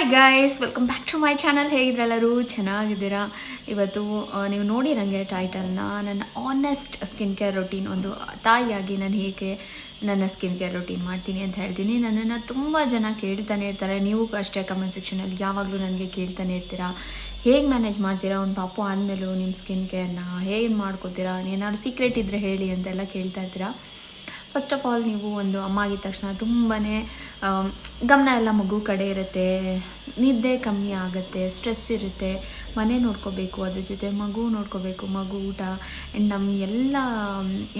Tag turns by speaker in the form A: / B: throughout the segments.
A: Hi guys welcome back to my channel ಹೇಗಿದ್ರೆಲ್ಲರೂ? ಚೆನ್ನಾಗಿದ್ದೀರಾ? ಇವತ್ತು ನೀವು ನೋಡಿರಂಗೆ ಟೈಟಲ್ನ ನನ್ನ ಆನೆಸ್ಟ್ ಸ್ಕಿನ್ ಕೇರ್ ರೊಟೀನ್ ಒಂದು ತಾಯಿಯಾಗಿ ನಾನು ಹೇಗೆ ನನ್ನ ಸ್ಕಿನ್ ಕೇರ್ ರೊಟೀನ್ ಮಾಡ್ತೀನಿ ಅಂತ ಹೇಳ್ತೀನಿ. ನನ್ನನ್ನು ತುಂಬ ಜನ ಕೇಳ್ತಾನೆ ಇರ್ತಾರೆ. ನೀವು ಅಷ್ಟೇ ಕಮೆಂಟ್ ಸೆಕ್ಷನಲ್ಲಿ ಯಾವಾಗಲೂ ನನಗೆ ಕೇಳ್ತಾನೆ ಇರ್ತೀರಾ? ಹೇಗೆ ಮ್ಯಾನೇಜ್ ಮಾಡ್ತೀರಾ? ಒಂದು ಪಾಪು ಆದಮೇಲೂ ನಿಮ್ಮ ಸ್ಕಿನ್ ಕೇರ್ನ ಹೇಗೆ ಮಾಡ್ಕೋತೀರಾ? ಏನಾದ್ರು ಸೀಕ್ರೆಟ್ ಇದ್ದರೆ ಹೇಳಿ ಅಂತೆಲ್ಲ ಕೇಳ್ತಾ ಇರ್ತೀರಾ? ಫಸ್ಟ್ ಆಫ್ ಆಲ್ ನೀವು ಒಂದು ಅಮ್ಮ ಆಗಿದ ತಕ್ಷಣ ತುಂಬಾ ಗಮನ ಎಲ್ಲ ಮಗು ಕಡೆ ಇರುತ್ತೆ, ನಿದ್ದೆ ಕಮ್ಮಿ ಆಗುತ್ತೆ ಸ್ಟ್ರೆಸ್ ಇರುತ್ತೆ, ಮನೆ ನೋಡ್ಕೋಬೇಕು, ಅದ್ರ ಜೊತೆ ಮಗು ನೋಡ್ಕೋಬೇಕು, ಮಗು ಊಟ ಆ್ಯಂಡ್ ನಮ್ಮ ಎಲ್ಲ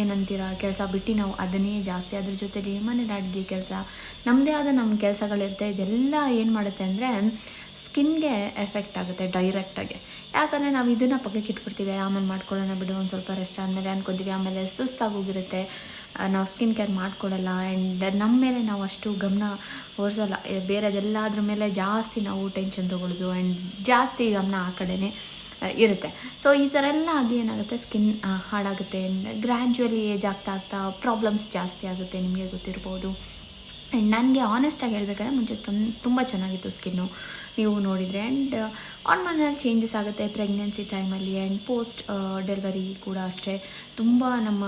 A: ಏನಂತೀರ, ಕೆಲಸ ಬಿಟ್ಟು ನಾವು ಅದನ್ನೇ ಜಾಸ್ತಿ ಅದ್ರ ಜೊತೆಗೆ ಮನೇಲಿ ಅಡುಗೆ ಕೆಲಸ ನಮ್ಮದೇ ಆದ ನಮ್ಮ ಕೆಲಸಗಳಿರುತ್ತೆ, ಇದೆಲ್ಲ ಏನು ಮಾಡುತ್ತೆ ಅಂದರೆ ಸ್ಕಿನ್ಗೆ ಎಫೆಕ್ಟ್ ಆಗುತ್ತೆ ಡೈರೆಕ್ಟಾಗಿ ಯಾಕಂದರೆ ನಾವು ಇದನ್ನು ಪಕ್ಕಕ್ಕೆ ಇಟ್ಬಿಡ್ತೀವಿ ಆಮೇಲೆ ಮಾಡ್ಕೊಳ್ಳೋಣ ಬಿಡು, ಒಂದು ಸ್ವಲ್ಪ ರೆಸ್ಟ್ ಆದಮೇಲೆ ಅನ್ಕೊತೀವಿ, ಆಮೇಲೆ ಸುಸ್ತಾಗೋಗಿರುತ್ತೆ. ಹೋಗಿರುತ್ತೆ ನಾವು ಸ್ಕಿನ್ ಕೇರ್ ಮಾಡ್ಕೊಳ್ಳಲ್ಲ ಆ್ಯಂಡ್ ನಮ್ಮ ಮೇಲೆ ನಾವು ಅಷ್ಟು ಗಮನ ಹೊರಿಸಲ್ಲ. ಬೇರೆದೆಲ್ಲದ್ರ ಮೇಲೆ ಜಾಸ್ತಿ ನಾವು ಟೆನ್ಷನ್ ತೊಗೊಳ್ಳೋದು ಆ್ಯಂಡ್ ಜಾಸ್ತಿ ಗಮನ ಆ ಕಡೆನೇ ಇರುತ್ತೆ. ಸೊ ಈ ಥರ ಎಲ್ಲ ಆಗಿ ಏನಾಗುತ್ತೆ ಸ್ಕಿನ್ ಹಾಳಾಗುತ್ತೆ ಗ್ರ್ಯಾಜುವಲಿ ಏಜ್ ಆಗ್ತಾ ಆಗ್ತಾ ಪ್ರಾಬ್ಲಮ್ಸ್ ಜಾಸ್ತಿ ಆಗುತ್ತೆ, ನಿಮಗೆ ಗೊತ್ತಿರ್ಬೋದು. ಆ್ಯಂಡ್ ನನಗೆ ಆನೆಸ್ಟಾಗಿ ಹೇಳ್ಬೇಕಾದ್ರೆ ಮುಂಚೆ ತುಂಬ ತುಂಬ ಚೆನ್ನಾಗಿತ್ತು ಸ್ಕಿನ್ನು ನೀವು ನೋಡಿದರೆ ಆ್ಯಂಡ್ ಆನ್ ಚೇಂಜಸ್ ಆಗುತ್ತೆ ಪ್ರೆಗ್ನೆನ್ಸಿ ಟೈಮಲ್ಲಿ ಆ್ಯಂಡ್ ಪೋಸ್ಟ್ ಡೆಲಿವರಿ ಕೂಡ ಅಷ್ಟೇ. ತುಂಬ ನಮ್ಮ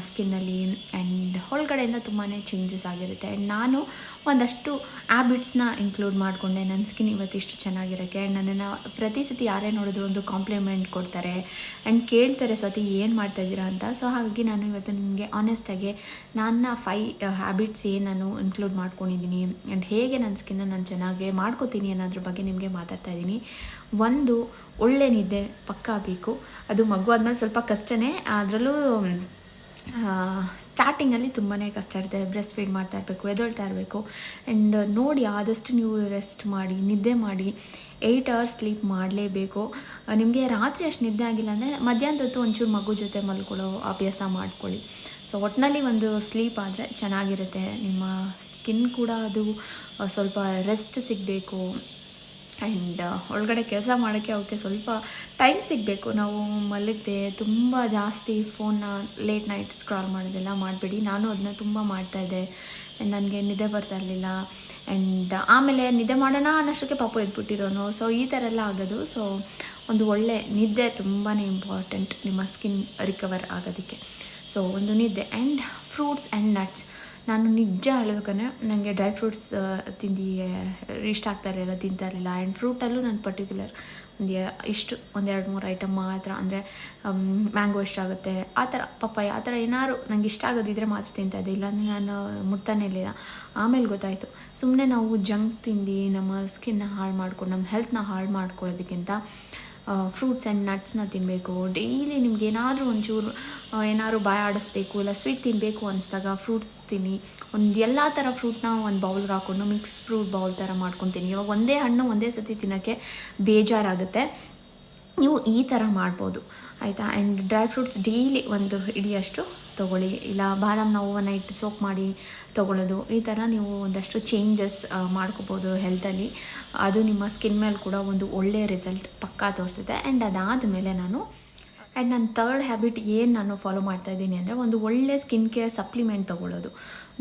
A: ಸ್ಕಿನ್ನಲ್ಲಿ ಆ್ಯಂಡ್ ಒಳಗಡೆಯಿಂದ ತುಂಬಾ ಚೇಂಜಸ್ ಆಗಿರುತ್ತೆ. ಆ್ಯಂಡ್ ನಾನು ಒಂದಷ್ಟು ಹ್ಯಾಬಿಟ್ಸ್ನ ಇನ್ಕ್ಲೂಡ್ ಮಾಡಿಕೊಂಡೆ. ನನ್ನ ಸ್ಕಿನ್ ಇವತ್ತಿಷ್ಟು ಚೆನ್ನಾಗಿರೋಕ್ಕೆ. ನನ್ನನ್ನು ಪ್ರತಿ ಸತಿ ಯಾರೇ ನೋಡಿದ್ರು ಒಂದು ಕಾಂಪ್ಲಿಮೆಂಟ್ ಕೊಡ್ತಾರೆ. ಆ್ಯಂಡ್ ಕೇಳ್ತಾರೆ ಸತಿ ಏನು ಮಾಡ್ತಾ ಇದ್ದೀರಾ? ಅಂತ. ಸೊ ಹಾಗಾಗಿ ನಾನು ಇವತ್ತು ನಿಮಗೆ ಆನೆಸ್ಟಾಗಿ ನನ್ನ ಫೈ ಹ್ಯಾಬಿಟ್ಸ್ ಏನು ನಾನು ಇನ್ಕ್ಲೂಡ್ ಮಾಡ್ಕೊಂಡಿದ್ದೀನಿ. ಆ್ಯಂಡ್ ಹೇಗೆ ನನ್ನ ಸ್ಕಿನ್ನ ನಾನು ಚೆನ್ನಾಗಿ ಮಾಡ್ಕೋತೀನಿ ಅನ್ನೋದ್ರ ಬಗ್ಗೆ ನಿಮಗೆ ಮಾತಾಡ್ತಾ ಇದ್ದೀನಿ. ಒಂದು, ಒಳ್ಳೆ ನಿದ್ದೆ ಪಕ್ಕಾ ಬೇಕು. ಅದು ಮಗು ಆದಮೇಲೆ ಸ್ವಲ್ಪ ಕಷ್ಟನೇ. ಅದರಲ್ಲೂ ಸ್ಟಾರ್ಟಿಂಗಲ್ಲಿ ತುಂಬಾ ಕಷ್ಟ ಇರುತ್ತೆ. ಬ್ರೆಸ್ಟ್ ಫೀಡ್ ಮಾಡ್ತಾ ಇರಬೇಕು ಎದೊಳ್ತಾ ಇರಬೇಕು. ಆ್ಯಂಡ್ ನೋಡಿ, ಆದಷ್ಟು ನೀವು ರೆಸ್ಟ್ ಮಾಡಿ, ನಿದ್ದೆ ಮಾಡಿ ಏಯ್ಟ್ ಅವರ್ಸ್ ಸ್ಲೀಪ್ ಮಾಡಲೇಬೇಕು. ನಿಮಗೆ ರಾತ್ರಿ ಅಷ್ಟು ನಿದ್ದೆ ಆಗಿಲ್ಲ ಅಂದರೆ ಮಧ್ಯಾಹ್ನದ ಹೊತ್ತು ಒಂಚೂರು ಮಗು ಜೊತೆ ಮಲ್ಕೊಳ್ಳೋ ಅಭ್ಯಾಸ ಮಾಡ್ಕೊಳ್ಳಿ. ಸೊ ಒಟ್ಟಿನಲ್ಲಿ ಒಂದು ಸ್ಲೀಪ್ ಆದರೆ ಚೆನ್ನಾಗಿರುತ್ತೆ. ನಿಮ್ಮ ಸ್ಕಿನ್ ಕೂಡ ಅದು ಸ್ವಲ್ಪ ರೆಸ್ಟ್ ಸಿಗಬೇಕು. ಆ್ಯಂಡ್ ಒಳಗಡೆ ಕೆಲಸ ಮಾಡೋಕ್ಕೆ ಅವಕ್ಕೆ ಸ್ವಲ್ಪ ಟೈಮ್ ಸಿಗಬೇಕು. ನಾವು ಮಲಗದೆ ತುಂಬ ಜಾಸ್ತಿ ಫೋನ್ನ ಲೇಟ್ ನೈಟ್ ಸ್ಕ್ರಾಲ್ ಮಾಡೋದೆಲ್ಲ ಮಾಡಬೇಡಿ. ನಾನು ಅದನ್ನ ತುಂಬ ಮಾಡ್ತಾಯಿದ್ದೆ ಆ್ಯಂಡ್ ನನಗೆ ನಿದ್ದೆ ಬರ್ತಾ ಇರಲಿಲ್ಲ. ಆ್ಯಂಡ್ ಆಮೇಲೆ ನಿದ್ದೆ ಮಾಡೋಣ ಅನ್ನೋಷ್ಟಕ್ಕೆ ಪಾಪ ಎದ್ಬಿಟ್ಟಿರೋನು. ಸೊ ಈ ಥರ ಎಲ್ಲ ಆಗೋದು. ಸೊ ಒಂದು ಒಳ್ಳೆ ನಿದ್ದೆ ತುಂಬಾ ಇಂಪಾರ್ಟೆಂಟ್ ನಿಮ್ಮ ಸ್ಕಿನ್ ರಿಕವರ್ ಆಗೋದಕ್ಕೆ. ಸೊ ಒಂದು ನಿದ್ದೆ. ಆ್ಯಂಡ್ ಫ್ರೂಟ್ಸ್ ಆ್ಯಂಡ್ ನಟ್ಸ್ ನಾನು ನಿಜ ಹೇಳ್ಬೇಕಂದ್ರೆ ನನಗೆ ಡ್ರೈ ಫ್ರೂಟ್ಸ್ ತಿಂದು ಇಷ್ಟ ಆಗ್ತಾ ಇರಲಿಲ್ಲ, ತಿಂತಾ ಇರಲಿಲ್ಲ. ಆ್ಯಂಡ್ ಫ್ರೂಟಲ್ಲೂ ನಾನು ಪರ್ಟಿಕ್ಯುಲರ್ ಒಂದು ಇಷ್ಟು, ಒಂದೆರಡು ಮೂರು ಐಟಮ್ ಮಾತ್ರ. ಅಂದರೆ ಮ್ಯಾಂಗೋ ಇಷ್ಟ ಆಗುತ್ತೆ. ಆ ಥರ, ಪಪ್ಪಾಯ, ಆ ಥರ ಏನಾದ್ರು ನಂಗೆ ಇಷ್ಟ ಆಗೋದಿದ್ರೆ ಮಾತ್ರ ತಿಂತಾ ಇದ್ದೆ. ಇಲ್ಲಾಂದರೆ ನಾನು ಮುಟ್ತಾನೆ ಇರಲಿಲ್ಲ. ಆಮೇಲೆ ಗೊತ್ತಾಯಿತು. ಸುಮ್ಮನೆ ನಾವು ಜಂಕ್ ತಿಂದು ನಮ್ಮ ಸ್ಕಿನ್ನ ಹಾಳು ಮಾಡ್ಕೊಂಡು, ನಮ್ಮ ಹೆಲ್ತ್ನ ಹಾಳು ಮಾಡ್ಕೊಳ್ಳೋದಕ್ಕಿಂತ ಫ್ರೂಟ್ಸ್ ಆ್ಯಂಡ್ ನಟ್ಸ್ನ ತಿನ್ನಬೇಕು ಡೈಲಿ ನಿಮ್ಗೆ ಏನಾದರೂ ಒಂಚೂರು ಏನಾದ್ರು ಬಾಯ ಆಡಿಸ್ಬೇಕು, ಇಲ್ಲ ಸ್ವೀಟ್ ತಿನ್ನಬೇಕು ಅನಿಸ್ದಾಗ ಫ್ರೂಟ್ಸ್ ತಿನ್ನಿ. ಒಂದು ಎಲ್ಲ ಥರ ಫ್ರೂಟ್ನ ಒಂದು ಬೌಲ್ಗೆ ಹಾಕ್ಕೊಂಡು ಮಿಕ್ಸ್ ಫ್ರೂಟ್ ಬೌಲ್ ಥರ ಮಾಡ್ಕೊತೀನಿ. ಇವಾಗ ಒಂದೇ ಹಣ್ಣು ಒಂದೇ ಸತಿ ತಿನ್ನೋಕ್ಕೆ ಬೇಜಾರಾಗುತ್ತೆ. ನೀವು ಈ ಥರ ಮಾಡ್ಬೋದು. ಆಯಿತಾ? ಆ್ಯಂಡ್ ಡ್ರೈ ಫ್ರೂಟ್ಸ್ ಡೈಲಿ ಒಂದು ಹಿಡಿಯಷ್ಟು ತೊಗೊಳ್ಳಿ. ಇಲ್ಲ ಬಾದಾಮಿನ ಹೂವನ್ನು ಇಟ್ಟು ಸೋಕ್ ಮಾಡಿ ತೊಗೊಳ್ಳೋದು ಈ ಥರ ನೀವು ಒಂದಷ್ಟು ಚೇಂಜಸ್ ಮಾಡ್ಕೋಬೋದು ಹೆಲ್ತಲ್ಲಿ ಅದು ನಿಮ್ಮ ಸ್ಕಿನ್ ಮೇಲೆ ಕೂಡ ಒಂದು ಒಳ್ಳೆಯ ರಿಸಲ್ಟ್ ಪಕ್ಕಾ ತೋರಿಸುತ್ತೆ. ಆ್ಯಂಡ್ ಅದಾದಮೇಲೆ ನಾನು ಆ್ಯಂಡ್ ನನ್ನ ತರ್ಡ್ ಹ್ಯಾಬಿಟ್ ಏನು ನಾನು ಫಾಲೋ ಮಾಡ್ತಾ ಇದ್ದೀನಿ ಅಂದರೆ ಒಂದು ಒಳ್ಳೆ ಸ್ಕಿನ್ ಕೇರ್ ಸಪ್ಲಿಮೆಂಟ್ ತೊಗೊಳ್ಳೋದು.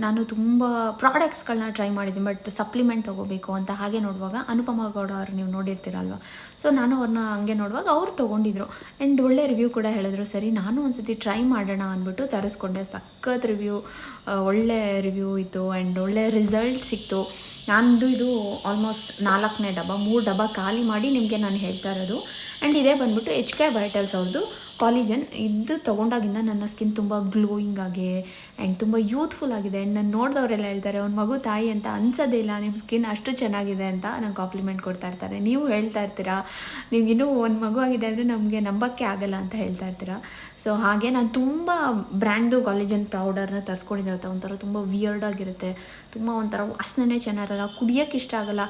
A: ನಾನು ತುಂಬ ಪ್ರಾಡಕ್ಟ್ಸ್ಗಳನ್ನ ಟ್ರೈ ಮಾಡಿದ್ದೀನಿ ಬಟ್ ಸಪ್ಲಿಮೆಂಟ್ ತೊಗೋಬೇಕು ಅಂತ ಹಾಗೆ ನೋಡುವಾಗ ಅನುಪಮ ಗೌಡ ಅವ್ರು ನೀವು ನೋಡಿರ್ತೀರಲ್ವ? ಸೊ ನಾನು ಅವ್ರನ್ನ ಹಂಗೆ ನೋಡುವಾಗ ಅವ್ರು ತೊಗೊಂಡಿದ್ರು. ಆ್ಯಂಡ್ ಒಳ್ಳೆ ರಿವ್ಯೂ ಕೂಡ ಹೇಳಿದ್ರು, ಸರಿ, ನಾನು ಒಂದ್ಸತಿ ಟ್ರೈ ಮಾಡೋಣ ಅಂದ್ಬಿಟ್ಟು ತರಿಸ್ಕೊಂಡೆ. ಸಖತ್ ರಿವ್ಯೂ ಒಳ್ಳೆ ರಿವ್ಯೂ ಇತ್ತು ಆ್ಯಂಡ್ ಒಳ್ಳೆ ರಿಸಲ್ಟ್ ಸಿಕ್ತು. ನಂದು ಇದು ಆಲ್ಮೋಸ್ಟ್ ನಾಲ್ಕನೇ ಡಬ್ಬ, ಮೂರು ಡಬ್ಬ ಖಾಲಿ ಮಾಡಿ ನಿಮಗೆ ನಾನು ಹೇಳ್ತಾ ಇರೋದು. ಆ್ಯಂಡ್ ಇದೇ ಬಂದ್ಬಿಟ್ಟು ಎಚ್ ಕೆ ಬೈಟಲ್ಸ್ ಅವ್ರದ್ದು ಕಾಲಿಜನ್ ಇದು ತೊಗೊಂಡಾಗಿಂದ ನನ್ನ ಸ್ಕಿನ್ ತುಂಬ ಗ್ಲೋಯಿಂಗ್ ಆಗಿ ಆ್ಯಂಡ್ ತುಂಬ ಯೂತ್ಫುಲ್ ಆಗಿದೆ. ಆ್ಯಂಡ್ ನಾನು ನೋಡಿದವರೆಲ್ಲ ಹೇಳ್ತಾರೆ, ಅವ್ನ ಮಗು ತಾಯಿ ಅಂತ ಅನ್ಸೋದೇ ಇಲ್ಲ ನಿಮ್ಮ ಸ್ಕಿನ್ ಅಷ್ಟು ಚೆನ್ನಾಗಿದೆ ಅಂತ ನಂಗೆ ಕಾಂಪ್ಲಿಮೆಂಟ್ ಕೊಡ್ತಾ ಇರ್ತಾರೆ. ನೀವು ಹೇಳ್ತಾ ಇರ್ತೀರಾ ನೀವು ಇನ್ನೂ ಒಂದು ಮಗು ಆಗಿದೆ ಅಂದರೆ ನಮಗೆ ನಂಬಕ್ಕೆ ಆಗಲ್ಲ ಅಂತ ಹೇಳ್ತಾ ಇರ್ತೀರಾ? ಸೊ ಹಾಗೆ ನಾನು ತುಂಬ ಬ್ರ್ಯಾಂಡು ಕಾಲೇಜನ್ ಪೌಡರ್ನ ತರಿಸ್ಕೊಂಡಿದ್ದೆ ಒಂಥರ ತುಂಬ ವಿಯರ್ಡ್ ಆಗಿರುತ್ತೆ. ತುಂಬ ಒಂಥರ ವಾಸನೆ ಚೆನ್ನಾಗಿರಲ್ಲ ಕುಡಿಯೋಕ್ಕೆ ಇಷ್ಟ ಆಗಲ್ಲ.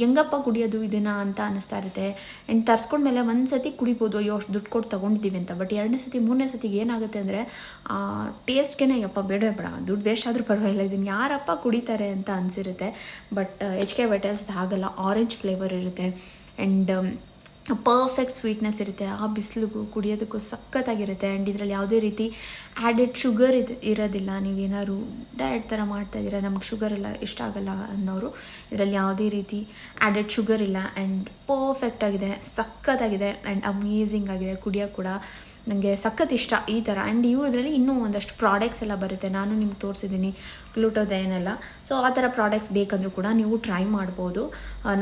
A: ಹೆಂಗಪ್ಪ ಕುಡಿಯೋದು ಇದನ್ನ ಅಂತ ಅನ್ನಿಸ್ತಾ ಇರುತ್ತೆ. ಆ್ಯಂಡ್ ತರಿಸ್ಕೊಂಡ್ಮೇಲೆ ಒಂದು ಸತಿ ಕುಡಿಬೋದು, ಅಯ್ಯೋ ಅಷ್ಟು ದುಡ್ಡು ಕೊಟ್ಟು ತೊಗೊಂಡಿದ್ದೀವಿ ಅಂತ. ಬಟ್ ಎರಡನೇ ಸತಿ, ಮೂರನೇ ಸತಿಗೆ ಏನಾಗುತ್ತೆ ಅಂದರೆ ಟೇಸ್ಟ್ಗೆ ಯಪ್ಪ ಬೇಡ ಬೇಡ. ದುಡ್ಡು ವೇಸ್ಟ್ ಆದರೂ ಪರವಾಗಿಲ್ಲ. ಇದನ್ನು ಯಾರಪ್ಪ ಕುಡಿತಾರೆ ಅಂತ ಅನಿಸಿರುತ್ತೆ. ಬಟ್ ಎಚ್ ಕೆ ಬಟೆಲ್ಸ್ ಆಗಲ್ಲ ಆರೆಂಜ್ ಫ್ಲೇವರ್ ಇರುತ್ತೆ. ಆ್ಯಂಡ್ ಪರ್ಫೆಕ್ಟ್ ಸ್ವೀಟ್ನೆಸ್ ಇರುತ್ತೆ, ಆ ಬಿಸಿಲಿಗೂ ಕುಡಿಯೋದಕ್ಕೂ ಸಖತ್ತಾಗಿರುತ್ತೆ. ಆ್ಯಂಡ್ ಇದರಲ್ಲಿ ಯಾವುದೇ ರೀತಿ ಆ್ಯಡೆಡ್ ಶುಗರ್ ಇದು, ಇರೋದಿಲ್ಲ. ನೀವೇನಾದ್ರು ಡಯಟ್ ಥರ ಮಾಡ್ತಾ ಇದ್ದೀರಾ, ನಮ್ಗೆ ಶುಗರ್ ಎಲ್ಲ ಇಷ್ಟ ಆಗಲ್ಲ ಅನ್ನೋರು, ಇದರಲ್ಲಿ ಯಾವುದೇ ರೀತಿ ಆ್ಯಡೆಡ್ ಶುಗರ್ ಇಲ್ಲ. ಆ್ಯಂಡ್ ಪರ್ಫೆಕ್ಟ್ ಆಗಿದೆ, ಸಖತ್ತಾಗಿದೆ ಆ್ಯಂಡ್ ಅಮೇಝಿಂಗ್ ಆಗಿದೆ. ಕುಡಿಯೋ ಕೂಡ ನನಗೆ ಸಖತ್ ಇಷ್ಟ ಈ ಥರ ಆ್ಯಂಡ್ ಇವ್ರದ್ರಲ್ಲಿ ಇನ್ನೂ ಒಂದಷ್ಟು ಪ್ರಾಡಕ್ಟ್ಸ್ ಎಲ್ಲ ಬರುತ್ತೆ. ನಾನು ನಿಮ್ಗೆ ತೋರಿಸಿದ್ದೀನಿ ಪ್ಲೂಟೋದ ಏನೆಲ್ಲ ಸೊ ಆ ಥರ ಪ್ರಾಡಕ್ಟ್ಸ್ ಬೇಕಂದ್ರೂ ಕೂಡ ನೀವು ಟ್ರೈ ಮಾಡ್ಬೋದು.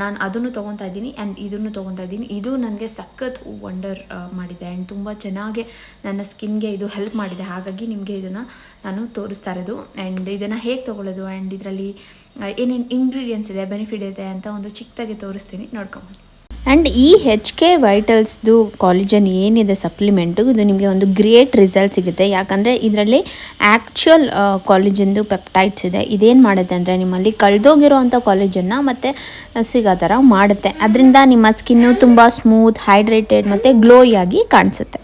A: ನಾನು ಅದನ್ನು ತೊಗೊತಾ ಇದ್ದೀನಿ ಆ್ಯಂಡ್ ಇದನ್ನು ತೊಗೊತಾ ಇದ್ದೀನಿ. ಇದು ನನಗೆ ಸಖತ್ ವಂಡರ್ ಮಾಡಿದೆ. ಆ್ಯಂಡ್ ತುಂಬ ಚೆನ್ನಾಗಿ ನನ್ನ ಸ್ಕಿನ್ಗೆ ಇದು ಹೆಲ್ಪ್ ಮಾಡಿದೆ. ಹಾಗಾಗಿ ನಿಮಗೆ ಇದನ್ನು ನಾನು ತೋರಿಸ್ತಾ ಇರೋದು. ಆ್ಯಂಡ್ ಇದನ್ನು ಹೇಗೆ ತೊಗೊಳ್ಳೋದು? ಆ್ಯಂಡ್ ಇದರಲ್ಲಿ ಏನೇನು ಇಂಗ್ರೀಡಿಯೆಂಟ್ಸ್ ಇದೆ ಬೆನಿಫಿಟ್ ಇದೆ ಅಂತ ಒಂದು ಚಿಕ್ಕದಾಗಿ ತೋರಿಸ್ತೀನಿ. ನೋಡ್ಕೊಂಬನ್ನಿ.
B: ಆ್ಯಂಡ್ ಈ ಹೆಚ್ ಕೆ ವೈಟಲ್ಸ್ದು ಕಾಲೇಜನ್ ಏನಿದೆ ಸಪ್ಲಿಮೆಂಟು ಇದು ನಿಮಗೆ ಒಂದು ಗ್ರೇಟ್ ರಿಸಲ್ಟ್ ಸಿಗುತ್ತೆ. ಯಾಕಂದರೆ ಇದರಲ್ಲಿ ಆ್ಯಕ್ಚುಯಲ್ ಕಾಲೇಜಿಂದು ಪೆಪ್ಟೈಡ್ಸ್ ಇದೆ. ಇದೇನು ಮಾಡುತ್ತೆ ಅಂದರೆ ನಿಮ್ಮಲ್ಲಿ ಕಳೆದೋಗಿರೋ ಅಂಥ ಕಾಲೇಜನ್ನು ಮತ್ತೆ ಸಿಗೋ ಥರ ಮಾಡುತ್ತೆ. ಅದರಿಂದ ನಿಮ್ಮ ಸ್ಕಿನ್ನು ತುಂಬ ಸ್ಮೂತ್ ಹೈಡ್ರೇಟೆಡ್ ಮತ್ತು ಗ್ಲೋಯಾಗಿ ಕಾಣಿಸುತ್ತೆ.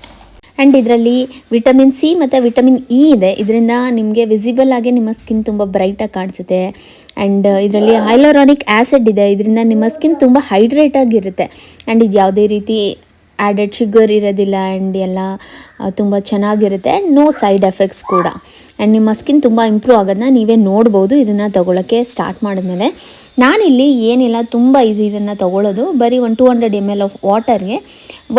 B: ಆ್ಯಂಡ್ ಇದರಲ್ಲಿ ವಿಟಮಿನ್ ಸಿ ಮತ್ತು ವಿಟಮಿನ್ ಇ ಇದೆ. ಇದರಿಂದ ನಿಮಗೆ ವಿಸಿಬಲ್ ಆಗಿ ನಿಮ್ಮ ಸ್ಕಿನ್ ತುಂಬ ಬ್ರೈಟಾಗಿ ಕಾಣಿಸುತ್ತೆ. ಆ್ಯಂಡ್ ಇದರಲ್ಲಿ ಹೈಲೋರಾನಿಕ್ ಆ್ಯಸಿಡ್ ಇದೆ. ಇದರಿಂದ ನಿಮ್ಮ ಸ್ಕಿನ್ ತುಂಬ ಹೈಡ್ರೇಟ್ ಆಗಿರುತ್ತೆ ಆ್ಯಂಡ್ ಇದು ಯಾವುದೇ ರೀತಿ ಆ್ಯಡೆಡ್ ಶುಗರ್ ಇರೋದಿಲ್ಲ. ಆ್ಯಂಡ್ ಎಲ್ಲ ಆ, ತುಂಬ ಚೆನ್ನಾಗಿರುತ್ತೆ. ಆ್ಯಂಡ್ ನೋ ಸೈಡ್ ಎಫೆಕ್ಟ್ಸ್ ಕೂಡ. ಆ್ಯಂಡ್ ನಿಮ್ಮ ಸ್ಕಿನ್ ತುಂಬ ಇಂಪ್ರೂವ್ ಆಗೋದನ್ನ ನೀವೇ ನೋಡ್ಬೋದು ಇದನ್ನು ತಗೊಳ್ಳೋಕ್ಕೆ ಸ್ಟಾರ್ಟ್ ಮಾಡಿದ್ಮೇಲೆ. ನಾನಿಲ್ಲಿ ಏನಿಲ್ಲ, ತುಂಬ ಈಸಿ ಇದನ್ನು ತಗೊಳ್ಳೋದು ಬರೀ ಒಂದು two hundred M L of ವಾಟರ್ಗೆ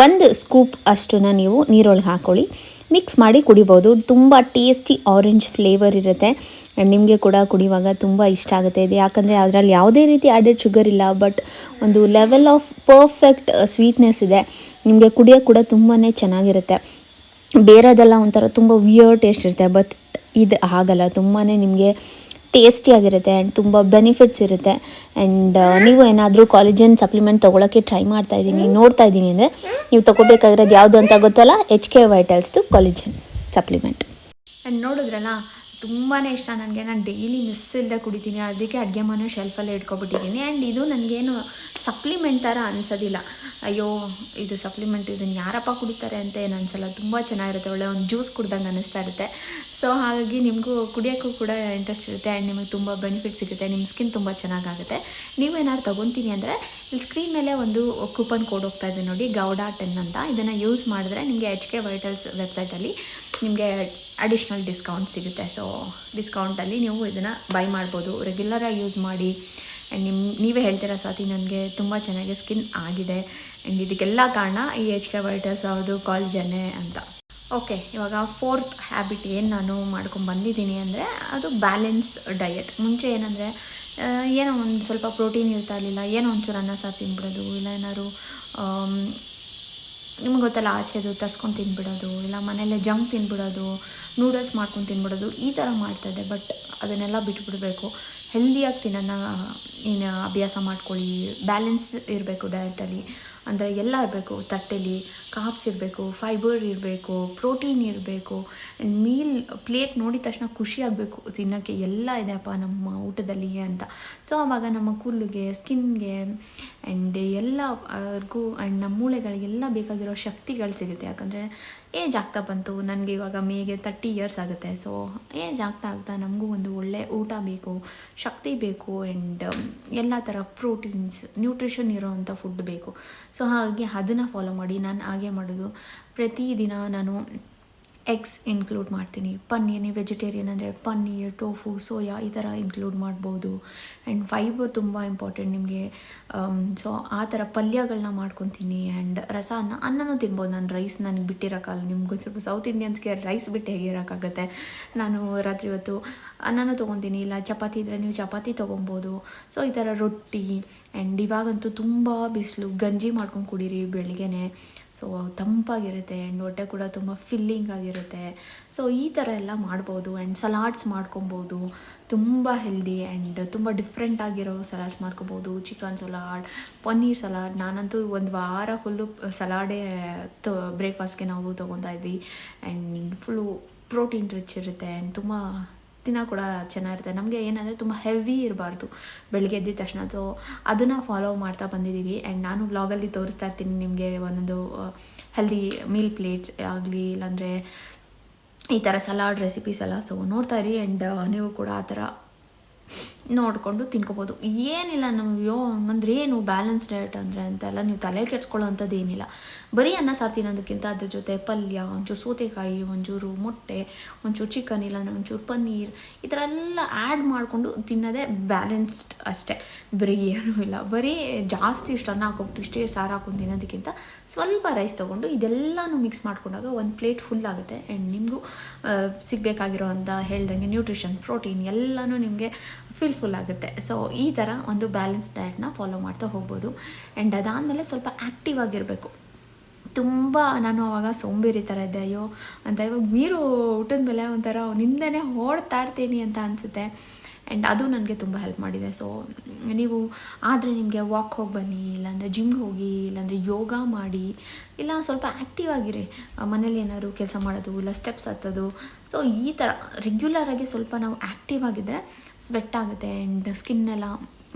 B: ಒಂದು ಸ್ಕೂಪ್ ಅಷ್ಟನ್ನು ನೀವು ನೀರೊಳಗೆ ಹಾಕ್ಕೊಳ್ಳಿ ಮಿಕ್ಸ್ ಮಾಡಿ ಕುಡಿಬೋದು. ತುಂಬ ಟೇಸ್ಟಿ ಆರೆಂಜ್ ಫ್ಲೇವರ್ ಇರುತ್ತೆ. ಆ್ಯಂಡ್ ನಿಮಗೆ ಕೂಡ ಕುಡಿಯುವಾಗ ತುಂಬ ಇಷ್ಟ ಆಗುತ್ತೆ. ಇದು ಯಾಕಂದರೆ ಅದರಲ್ಲಿ ಯಾವುದೇ ರೀತಿ ಆ್ಯಡೆಡ್ ಶುಗರ್ ಇಲ್ಲ ಬಟ್ ಒಂದು ಲೆವೆಲ್ ಆಫ್ ಪರ್ಫೆಕ್ಟ್ ಸ್ವೀಟ್ನೆಸ್ ಇದೆ. ನಿಮಗೆ ಕುಡಿಯೋಕ್ಕೆ ಕೂಡ ತುಂಬಾ ಚೆನ್ನಾಗಿರುತ್ತೆ. ಬೇರೆದೆಲ್ಲ ಒಂಥರ ತುಂಬ ವಿಯರ್ ಟೇಸ್ಟ್ ಇರುತ್ತೆ ಬಟ್ ಇದು ಆಗಲ್ಲ. ತುಂಬಾ ನಿಮಗೆ ಟೇಸ್ಟಿಯಾಗಿರುತ್ತೆ ಆ್ಯಂಡ್ ತುಂಬ ಬೆನಿಫಿಟ್ಸ್ ಇರುತ್ತೆ. ಆ್ಯಂಡ್ ನೀವು ಏನಾದರೂ ಕಾಲೇಜನ್ ಸಪ್ಲಿಮೆಂಟ್ ತೊಗೊಳಕ್ಕೆ ಟ್ರೈ ಮಾಡ್ತಾ ಇದ್ದೀನಿ, ನೋಡ್ತಾ ಇದ್ದೀನಿ ಅಂದರೆ ನೀವು ತೊಗೋಬೇಕಾಗಿರೋದು ಯಾವುದು ಅಂತ ಗೊತ್ತಲ್ಲ? ಎಚ್ ಕೆ ವೈಟಲ್ಸ್ದು ಕಾಲೇಜನ್ ಸಪ್ಲಿಮೆಂಟ್
A: ಆ್ಯಂಡ್ ನೋಡಿದ್ರಲ್ಲ ತುಂಬಾ ಇಷ್ಟ ನನಗೆ. ನಾನು ಡೈಲಿ ಮಿಸ್ ಇಲ್ಲದೆ ಕುಡಿತೀನಿ. ಅದಕ್ಕೆ ಅಡುಗೆ ಮನೆ ಶೆಲ್ಫಲ್ಲೇ ಇಟ್ಕೊಬಿಟ್ಟಿದ್ದೀನಿ. ಆ್ಯಂಡ್ ಇದು ನನಗೇನು ಸಪ್ಲಿಮೆಂಟ್ ಥರ ಅನಿಸೋದಿಲ್ಲ. ಅಯ್ಯೋ, ಇದು ಸಪ್ಲಿಮೆಂಟ್ ಇದನ್ನು ಯಾರಪ್ಪ ಕುಡಿತಾರೆ ಅಂತ ಏನು ಅನಿಸಲ್ಲ. ತುಂಬ ಚೆನ್ನಾಗಿರುತ್ತೆ. ಒಳ್ಳೆ ಒಂದು ಜ್ಯೂಸ್ ಕುಡ್ದಂಗೆ ಅನ್ನಿಸ್ತಾ ಇರುತ್ತೆ. ಸೊ ಹಾಗಾಗಿ ನಿಮಗೂ ಕುಡಿಯೋಕ್ಕೂ ಕೂಡ ಇಂಟ್ರೆಸ್ಟ್ ಇರುತ್ತೆ ಆ್ಯಂಡ್ ನಿಮಗೆ ತುಂಬ ಬೆನಿಫಿಟ್ ಸಿಗುತ್ತೆ ನಿಮ್ಮ ಸ್ಕಿನ್ ತುಂಬ ಚೆನ್ನಾಗಾಗುತ್ತೆ. ನೀವೇನಾದ್ರು ತೊಗೊತೀನಿ ಅಂದರೆ, ಇಲ್ಲಿ ಸ್ಕ್ರೀನ್ ಮೇಲೆ ಒಂದು ಕೂಪನ್ ಕೋಡ್ ಹೋಗ್ತಾ ಇದೆ ನೋಡಿ ಗೌಡಾ ಟೆನ್ ಅಂತ. ಇದನ್ನು ಯೂಸ್ ಮಾಡಿದ್ರೆ ನಿಮಗೆ ಎಚ್ ಕೆ ವೈಟಲ್ಸ್ ವೆಬ್ಸೈಟಲ್ಲಿ ನಿಮಗೆ ಅಡಿಷ್ನಲ್ ಡಿಸ್ಕೌಂಟ್ ಸಿಗುತ್ತೆ. ಸೊ ಡಿಸ್ಕೌಂಟಲ್ಲಿ ನೀವು ಇದನ್ನು ಬೈ ಮಾಡ್ಬೋದು. ರೆಗ್ಯುಲರಾಗಿ ಯೂಸ್ ಮಾಡಿ. ಆ್ಯಂಡ್ ನಿಮ್ಮ ನೀವೇ ಹೇಳ್ತೀರಾ, ಸ್ವಾತಿ, ನನಗೆ ತುಂಬ ಚೆನ್ನಾಗಿ ಸ್ಕಿನ್ ಆಗಿದೆ. ಆ್ಯಂಡ್ ಇದಕ್ಕೆಲ್ಲ ಕಾರಣ ಈ ಎಚ್ ಕೆ ವೈಟಲ್ಸ್ ಅವ್ರದ್ದು ಜನೇ ಅಂತ. ಓಕೆ ಇವಾಗ ಫೋರ್ತ್ ಹ್ಯಾಬಿಟ್ ಏನು ನಾನು ಮಾಡ್ಕೊಂಡು ಬಂದಿದ್ದೀನಿ ಅಂದರೆ ಅದು ಬ್ಯಾಲೆನ್ಸ್ ಡಯೆಟ್ ಮುಂಚೆ ಏನಂದರೆ ಏನೋ ಒಂದು ಸ್ವಲ್ಪ ಪ್ರೋಟೀನ್ ಇರ್ತಾ ಇರಲಿಲ್ಲ, ಏನೋ ಒಂಚೂರು ಅನ್ನ ಸಾರು ತಿನ್ಬಿಡೋದು, ಇಲ್ಲ ಏನಾದ್ರು ನಿಮ್ಗೆ ಗೊತ್ತಲ್ಲ, ಆಚೆದು ತರ್ಸ್ಕೊಂಡು ತಿನ್ಬಿಡೋದು, ಇಲ್ಲ ಮನೆಯಲ್ಲೇ ಜಂಕ್ ತಿನ್ಬಿಡೋದು ನೂಡಲ್ಸ್ ಮಾಡ್ಕೊಂಡು ತಿನ್ಬಿಡೋದು, ಈ ಥರ ಮಾಡ್ತಾಯಿದ್ದೆ ಬಟ್ ಅದನ್ನೆಲ್ಲ ಬಿಟ್ಬಿಡಬೇಕು. ಹೆಲ್ದಿಯಾಗಿ ತಿನ್ನೋಣ, ಏನು ಅಭ್ಯಾಸ ಮಾಡ್ಕೊಳ್ಳಿ ಬ್ಯಾಲೆನ್ಸ್ ಇರಬೇಕು ಡಯಟಲ್ಲಿ ಅಂದರೆ ಎಲ್ಲ ಇರಬೇಕು, ತಟ್ಟೆಲಿ ಕಾಪ್ಸ್ ಇರಬೇಕು ಫೈಬರ್ ಇರಬೇಕು ಪ್ರೋಟೀನ್ ಇರಬೇಕು ಆ್ಯಂಡ್ ಮೀಲ್ ಪ್ಲೇಟ್ ನೋಡಿದ ತಕ್ಷಣ ಖುಷಿ ಆಗಬೇಕು ತಿನ್ನೋಕ್ಕೆ ಎಲ್ಲ ಇದೆಯಪ್ಪ ನಮ್ಮ ಊಟದಲ್ಲಿ ಅಂತ. ಸೊ ಆವಾಗ ನಮ್ಮ ಕೂದಲಿಗೆ ಸ್ಕಿನ್ಗೆ ಆ್ಯಂಡ್ ಎಲ್ಲರಿಗೂ ಆ್ಯಂಡ್ ನಮ್ಮ ಮೂಳೆಗಳಿಗೆಲ್ಲ ಬೇಕಾಗಿರೋ ಶಕ್ತಿಗಳು ಸಿಗುತ್ತೆ. ಯಾಕಂದರೆ ಏಜ್ ಆಗ್ತಾ ಬಂತು, ನನಗೆ ಇವಾಗ ಮೇಗೆ ತರ್ಟಿ ಇಯರ್ಸ್ ಆಗುತ್ತೆ. ಸೊ ಏಜ್ ಆಗ್ತಾ ಆಗ್ತಾ ನಮಗೂ ಒಂದು ಒಳ್ಳೆ ಊಟ ಬೇಕು, ಶಕ್ತಿ ಬೇಕು ಆ್ಯಂಡ್ ಎಲ್ಲ ಥರ ಪ್ರೋಟೀನ್ಸ್ ನ್ಯೂಟ್ರಿಷನ್ ಇರೋವಂಥ ಫುಡ್ ಬೇಕು. ಸೊ ಹಾಗೆ ಅದನ್ನು ಫಾಲೋ ಮಾಡಿ, ನಾನು ಹಾಗೆ ಮಾಡೋದು. ಪ್ರತಿದಿನ ನಾನು ಎಗ್ಸ್ ಇನ್ಕ್ಲೂಡ್ ಮಾಡ್ತೀನಿ. ಪನ್ನೀರ್ ನೀವು ವೆಜಿಟೇರಿಯನ್ ಅಂದರೆ ಪನ್ನೀರ್ ಟೋಫು ಸೋಯಾ ಈ ಥರ ಇನ್ಕ್ಲೂಡ್ ಮಾಡ್ಬೋದು. ಆ್ಯಂಡ್ ಫೈಬರ್ ತುಂಬ ಇಂಪಾರ್ಟೆಂಟ್ ನಿಮಗೆ. ಸೊ ಆ ಥರ ಪಲ್ಯಗಳನ್ನ ಮಾಡ್ಕೊತೀನಿ. ಆ್ಯಂಡ್ ರಸ ಅನ್ನ, ಅನ್ನನೂ ತಿನ್ಬೋದು. ನಾನು ರೈಸ್ ನನಗೆ ಬಿಟ್ಟಿರೋಕ್ಕಲ್ಲ ನಿಮ್ಗೆ ಸ್ವಲ್ಪ ಸೌತ್ ಇಂಡಿಯನ್ಸ್ಗೆ ರೈಸ್ ಬಿಟ್ಟು ಹೇಗಿರೋಕ್ಕಾಗತ್ತೆ? ನಾನು ರಾತ್ರಿ ಹೊತ್ತು ಅನ್ನನೂ ತೊಗೊತೀನಿ. ಇಲ್ಲ, ಚಪಾತಿ ಇದ್ದರೆ ನೀವು ಚಪಾತಿ ತೊಗೊಬೋದು. ಸೊ ಈ ಥರ ರೊಟ್ಟಿ ಆ್ಯಂಡ್ ಇವಾಗಂತೂ ತುಂಬ ಬಿಸಿಲು, ಗಂಜಿ ಮಾಡ್ಕೊಂಡು ಕುಡೀರಿ ಬೆಳಿಗ್ಗೆನೆ. ಸೊ ತಂಪಾಗಿರುತ್ತೆ ಆ್ಯಂಡ್ ಹೊಟ್ಟೆ ಕೂಡ ತುಂಬ ಫಿಲ್ಲಿಂಗ್ ಆಗಿರುತ್ತೆ. ಸೊ ಈ ಥರ ಎಲ್ಲ ಮಾಡ್ಬೋದು ಆ್ಯಂಡ್ ಸಲಾಡ್ಸ್ ಮಾಡ್ಕೊಬೋದು. ತುಂಬ ಹೆಲ್ದಿ ಆ್ಯಂಡ್ ತುಂಬ ಡಿಫ್ರೆಂಟ್ ಆಗಿರೋ ಸಲಾಡ್ಸ್ ಮಾಡ್ಕೊಬೋದು. ಚಿಕನ್ ಸಲಾಡ್ ಪನ್ನೀರ್ ಸಲಾಡ್ ನಾನಂತೂ ಒಂದು ವಾರ ಫುಲ್ಲು ಸಲಾಡೇ ತ ಬ್ರೇಕ್ಫಾಸ್ಟ್ಗೆ ನಾವು ತೊಗೊತಾ ಇದ್ವಿ ಆ್ಯಂಡ್ ಫುಲ್ಲು ಪ್ರೋಟೀನ್ ರಿಚ್ ಇರುತ್ತೆ ಆ್ಯಂಡ್ ತುಂಬ ದಿನ ಕೂಡ ಚೆನ್ನಾಗಿರುತ್ತೆ. ನಮಗೆ ಏನಂದರೆ ತುಂಬ ಹೆವಿ ಇರಬಾರ್ದು. ಬೆಳಗ್ಗೆ ಎದ್ದಿದ ತಕ್ಷಣ ಸೊ ಅದನ್ನು ಫಾಲೋ ಮಾಡ್ತಾ ಬಂದಿದ್ದೀವಿ ಆ್ಯಂಡ್ ನಾನು ಬ್ಲಾಗಲ್ಲಿ ತೋರಿಸ್ತಾ ಇರ್ತೀನಿ ನಿಮಗೆ ಒಂದೊಂದು ಹೆಲ್ದಿ ಮೀಲ್ ಪ್ಲೇಟ್ಸ್ ಆಗಲಿ, ಇಲ್ಲಾಂದರೆ ಈ ಥರ ಸಲಾಡ್ ರೆಸಿಪೀಸ್ ಎಲ್ಲ. ಸೊ ನೋಡ್ತಾ ಇರಿ. ಆ್ಯಂಡ್ ನೀವು ಕೂಡ ಆ ಥರ ನೋಡಿಕೊಂಡು ತಿನ್ಕೋಬೋದು. ಏನಿಲ್ಲ ನಮ್ಮಯ್ಯೋ ಹಂಗಂದ್ರೆ ಏನು ಬ್ಯಾಲೆನ್ಸ್ ಡಯಟ್ ಅಂದರೆ ಅಂತೆಲ್ಲ ನೀವು ತಲೆ ಕೆಡ್ಸ್ಕೊಳ್ಳೋ ಏನಿಲ್ಲ. ಬರೀ ಅನ್ನ ಸಾರು ತಿನ್ನೋದಕ್ಕಿಂತ ಅದ್ರ ಜೊತೆ ಪಲ್ಯ, ಒಂಚೂರು ಸೌತೆಕಾಯಿ, ಒಂಚೂರು ಮೊಟ್ಟೆ, ಒಂಚೂರು ಚಿಕನ್ ಇಲ್ಲಾಂದ್ರೆ ಒಂಚೂರು ಪನ್ನೀರ್ ಈ ಥರ ಎಲ್ಲ ಆ್ಯಡ್ ಮಾಡಿಕೊಂಡು ತಿನ್ನೋದೇ ಬ್ಯಾಲೆನ್ಸ್ಡ್ ಅಷ್ಟೇ. ಬರೀ ಏನೂ ಇಲ್ಲ. ಬರೀ ಜಾಸ್ತಿ ಇಷ್ಟು ಅನ್ನ ಹಾಕೊಬಿಟ್ಟು ಇಷ್ಟೇ ಸಾರು ಹಾಕೊಂಡು ತಿನ್ನೋದಕ್ಕಿಂತ ಸ್ವಲ್ಪ ರೈಸ್ ತೊಗೊಂಡು ಇದೆಲ್ಲನೂ ಮಿಕ್ಸ್ ಮಾಡ್ಕೊಂಡಾಗ ಒಂದು ಪ್ಲೇಟ್ ಫುಲ್ ಆಗುತ್ತೆ. ಆ್ಯಂಡ್ ನಿಮಗೂ ಸಿಗಬೇಕಾಗಿರೋ ಅಂತ ಹೇಳ್ದಂಗೆ ನ್ಯೂಟ್ರಿಷನ್ ಪ್ರೋಟೀನ್ ಎಲ್ಲನೂ ನಿಮಗೆ ಫಿಲ್ ಫುಲ್ ಆಗುತ್ತೆ. ಸೊ ಈ ಥರ ಒಂದು ಬ್ಯಾಲೆನ್ಸ್ ಡಯಟ್ನ ಫಾಲೋ ಮಾಡ್ತಾ ಹೋಗ್ಬೋದು. ಆ್ಯಂಡ್ ಅದಾದಮೇಲೆ ಸ್ವಲ್ಪ ಆ್ಯಕ್ಟಿವ್ ಆಗಿರಬೇಕು. ತುಂಬ ನಾನು ಅವಾಗ ಸೋಂಬೇರಿ ಥರ ಇದ್ದೆ. ಅಯ್ಯೋ, ಅಂತ ಇವಾಗ ಮೀರು ಊಟದ ಮೇಲೆ ಒಂಥರ ನಿಂದನೇ ಓಡ್ತಾ ಇರ್ತೀನಿ ಅಂತ ಅನಿಸುತ್ತೆ. ಆ್ಯಂಡ್ ಅದು ನನಗೆ ತುಂಬ ಹೆಲ್ಪ್ ಮಾಡಿದೆ. ಸೊ ನೀವು ಆದರೆ ನಿಮಗೆ ವಾಕ್ ಹೋಗಿ ಬನ್ನಿ, ಇಲ್ಲಾಂದರೆ ಜಿಮ್ಗೆ ಹೋಗಿ, ಇಲ್ಲಾಂದರೆ ಯೋಗ ಮಾಡಿ, ಇಲ್ಲ ಸ್ವಲ್ಪ ಆ್ಯಕ್ಟಿವ್ ಆಗಿರಿ. ಮನೇಲಿ ಏನಾದ್ರು ಕೆಲಸ ಮಾಡೋದು, ಇಲ್ಲ ಸ್ಟೆಪ್ಸ್ ಹತ್ತೋದು. ಸೊ ಈ ಥರ ರೆಗ್ಯುಲರಾಗಿ ಸ್ವಲ್ಪ ನಾವು ಆ್ಯಕ್ಟಿವ್ ಆಗಿದ್ದರೆ ಸ್ವೆಟ್ ಆಗುತ್ತೆ ಆ್ಯಂಡ್ ಸ್ಕಿನ್ನೆಲ್ಲ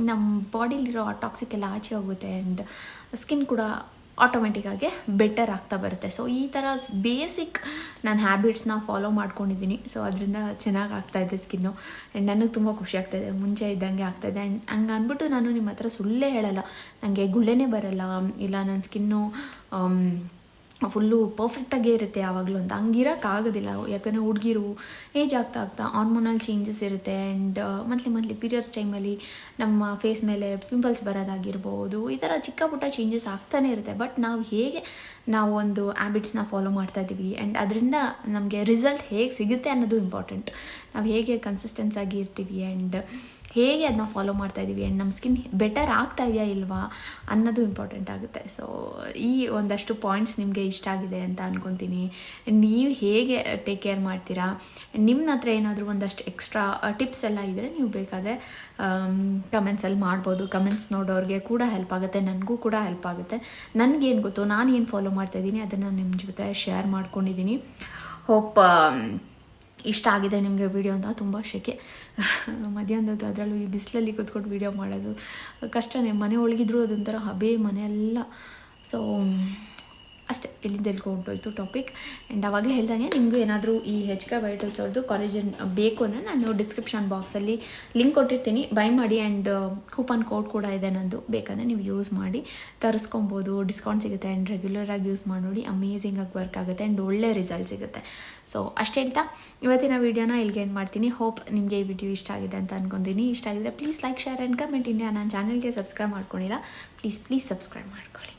A: ನಮ್ಮ ಬಾಡಿಲಿರೋ ಟಾಕ್ಸಿಕ್ ಎಲ್ಲ ಆಚೆ ಹೋಗುತ್ತೆ. ಆ್ಯಂಡ್ ಸ್ಕಿನ್ ಕೂಡ ಆಟೋಮೆಟಿಕ್ಕಾಗಿ ಬೆಟರ್ ಆಗ್ತಾ ಬರುತ್ತೆ. ಸೊ ಈ ಥರ ಬೇಸಿಕ್ ನಾನು ಹ್ಯಾಬಿಟ್ಸ್ನ ಫಾಲೋ ಮಾಡ್ಕೊಂಡಿದ್ದೀನಿ. ಸೊ ಅದರಿಂದ ಚೆನ್ನಾಗಿ ಆಗ್ತಾ ಇದೆ ಸ್ಕಿನ್ನು ಆ್ಯಂಡ್ ನನಗೆ ತುಂಬ ಖುಷಿ ಆಗ್ತಾಯಿದೆ ಮುಂಚೆ ಇದ್ದಂಗೆ ಆಗ್ತಾಯಿದೆ ಆ್ಯಂಡ್ ಹಂಗೆ ಅಂದ್ಬಿಟ್ಟು ನಾನು ನಿಮ್ಮ ಹತ್ರ ಸುಳ್ಳೇ ಹೇಳಲ್ಲ. ನನಗೆ ಗುಳ್ಳೆನೇ ಬರಲ್ಲ. ಇಲ್ಲ ನನ್ನ ಸ್ಕಿನ್ನು ಫುಲ್ಲು ಪರ್ಫೆಕ್ಟಾಗೇ ಇರುತ್ತೆ ಯಾವಾಗಲೂ ಅಂತ. ಹಂಗಿರೋಕ್ಕಾಗೋದಿಲ್ಲ ಯಾಕಂದರೆ ಹುಡುಗಿರು ಏಜ್ ಆಗ್ತಾ ಆಗ್ತಾ ಹಾರ್ಮೋನಲ್ ಚೇಂಜಸ್ ಇರುತ್ತೆ ಆ್ಯಂಡ್ ಮಂತ್ಲಿ ಮಂತ್ಲಿ ಪೀರಿಯಡ್ಸ್ ಟೈಮಲ್ಲಿ ನಮ್ಮ ಫೇಸ್ ಮೇಲೆ ಪಿಂಪಲ್ಸ್ ಬರೋದಾಗಿರ್ಬೋದು, ಈ ಥರ ಚಿಕ್ಕ ಪುಟ್ಟ ಚೇಂಜಸ್ ಆಗ್ತಾನೆ ಇರುತ್ತೆ. ಬಟ್ ನಾವು ಹೇಗೆ ನಾವು ಒಂದು ಹ್ಯಾಬಿಟ್ಸ್ನ ಫಾಲೋ ಮಾಡ್ತಾ ಇದ್ದೀವಿ ಆ್ಯಂಡ್ ಅದರಿಂದ ನಮಗೆ ರಿಸಲ್ಟ್ ಹೇಗೆ ಸಿಗುತ್ತೆ ಅನ್ನೋದು ಇಂಪಾರ್ಟೆಂಟ್ ನಾವು ಹೇಗೆ ಕನ್ಸಿಸ್ಟೆನ್ಸ್ ಆಗಿ ಇರ್ತೀವಿ ಆ್ಯಂಡ್ ಹೇಗೆ ಅದನ್ನ ಫಾಲೋ ಮಾಡ್ತಾ ಇದ್ದೀವಿ ಆ್ಯಂಡ್ ನಮ್ಮ ಸ್ಕಿನ್ ಬೆಟರ್ ಆಗ್ತಾ ಇದೆಯಾ ಇಲ್ವಾ ಅನ್ನೋದು ಇಂಪಾರ್ಟೆಂಟ್ ಆಗುತ್ತೆ. ಸೊ ಈ ಒಂದಷ್ಟು ಪಾಯಿಂಟ್ಸ್ ನಿಮಗೆ ಇಷ್ಟ ಆಗಿದೆ ಅಂತ ಅಂದ್ಕೊತೀನಿ ನೀವು ಹೇಗೆ ಟೇಕ್ ಕೇರ್ ಮಾಡ್ತೀರಾ? ನಿಮ್ಮ ಹತ್ರ ಏನಾದರೂ ಒಂದಷ್ಟು ಎಕ್ಸ್ಟ್ರಾ ಟಿಪ್ಸ್ ಎಲ್ಲ ಇದ್ದರೆ ನೀವು ಬೇಕಾದರೆ ಕಮೆಂಟ್ಸಲ್ಲಿ ಮಾಡ್ಬೋದು. ಕಮೆಂಟ್ಸ್ ನೋಡೋರಿಗೆ ಕೂಡ ಹೆಲ್ಪ್ ಆಗುತ್ತೆ. ನನಗೂ ಕೂಡ ಹೆಲ್ಪ್ ಆಗುತ್ತೆ. ನನಗೇನು ಗೊತ್ತು ನಾನು ಏನು ಫಾಲೋ ಮಾಡ್ತಾ ಇದ್ದೀನಿ ಅದನ್ನು ನಿಮ್ಮ ಜೊತೆ ಶೇರ್ ಮಾಡ್ಕೊಂಡಿದ್ದೀನಿ ಹೋಪ್ ಇಷ್ಟ ಆಗಿದೆ ನಿಮಗೆ ವಿಡಿಯೋ ಅಂತ ತುಂಬ ಶೆಕೆ. ಮಧ್ಯಾಹ್ನದ್ದು ಅದರಲ್ಲೂ ಈ ಬಿಸಿಲಲ್ಲಿ ಕೂತ್ಕೊಂಡು ವಿಡಿಯೋ ಮಾಡೋದು ಕಷ್ಟನೇ. ಮನೆ ಒಳಗಿದ್ರು ಅದೊಂಥರ ಹಬೆ ಮನೆಯೆಲ್ಲ ಸೊ ಅಷ್ಟೇ, ಎಲ್ಲಿಂದ ಹೇಳ್ಕೊಂಡೋಯ್ತು ಟಾಪಿಕ್ ಆ್ಯಂಡ್ ಅವಾಗಲೇ ಹೇಳ್ದಂಗೆ, ನಿಮಗೂ ಏನಾದರೂ ಈ ಹೆಚ್ ಕೆ ವೈಟಲ್ಸ್ ಅವ್ರದ್ದು ಕಾಲೇಜನ್ ಬೇಕು ಅಂದರೆ ನಾನು ಡಿಸ್ಕ್ರಿಪ್ಷನ್ ಬಾಕ್ಸಲ್ಲಿ ಲಿಂಕ್ ಕೊಟ್ಟಿರ್ತೀನಿ. ಬೈ ಮಾಡಿ ಆ್ಯಂಡ್ ಕೂಪನ್ ಕೋಡ್ ಕೂಡ ಇದೆ ನಂದು. ಬೇಕಂದರೆ ನೀವು ಯೂಸ್ ಮಾಡಿ, ತರಿಸ್ಕೊಬೋದು. ಡಿಸ್ಕೌಂಟ್ ಸಿಗುತ್ತೆ ಆ್ಯಂಡ್ ರೆಗ್ಯುಲರಾಗಿ ಯೂಸ್ ಮಾಡಿ ನೋಡಿ. ಅಮೇಝಿಂಗಾಗಿ ವರ್ಕ್ ಆಗುತ್ತೆ ಆ್ಯಂಡ್ ಒಳ್ಳೆ ರಿಸಲ್ಟ್ ಸಿಗುತ್ತೆ. ಸೊ ಅಷ್ಟೇ ಹೇಳ್ತಾ. ಇವತ್ತಿನ ವೀಡಿಯೋನ ಇಲ್ಲಿಗೆ ಏನು ಮಾಡ್ತೀನಿ. ಹೋಪ್ ನಿಮಗೆ ಈ ವಿಡಿಯೋ ಇಷ್ಟ ಆಗಿದೆ ಅಂತ ಅನ್ಕೊತೀನಿ. ಇಷ್ಟ ಆಗಿದ್ರೆ please like share and comment India ನನ್ನ ಚಾನಲ್ಗೆ ಸಬ್ಸ್ಕ್ರೈಬ್ ಮಾಡ್ಕೊಂಡಿಲ್ಲ ಪ್ಲೀಸ್ ಪ್ಲೀಸ್ ಸಬ್ಸ್ಕ್ರೈಬ್ ಮಾಡ್ಕೊಳ್ಳಿ.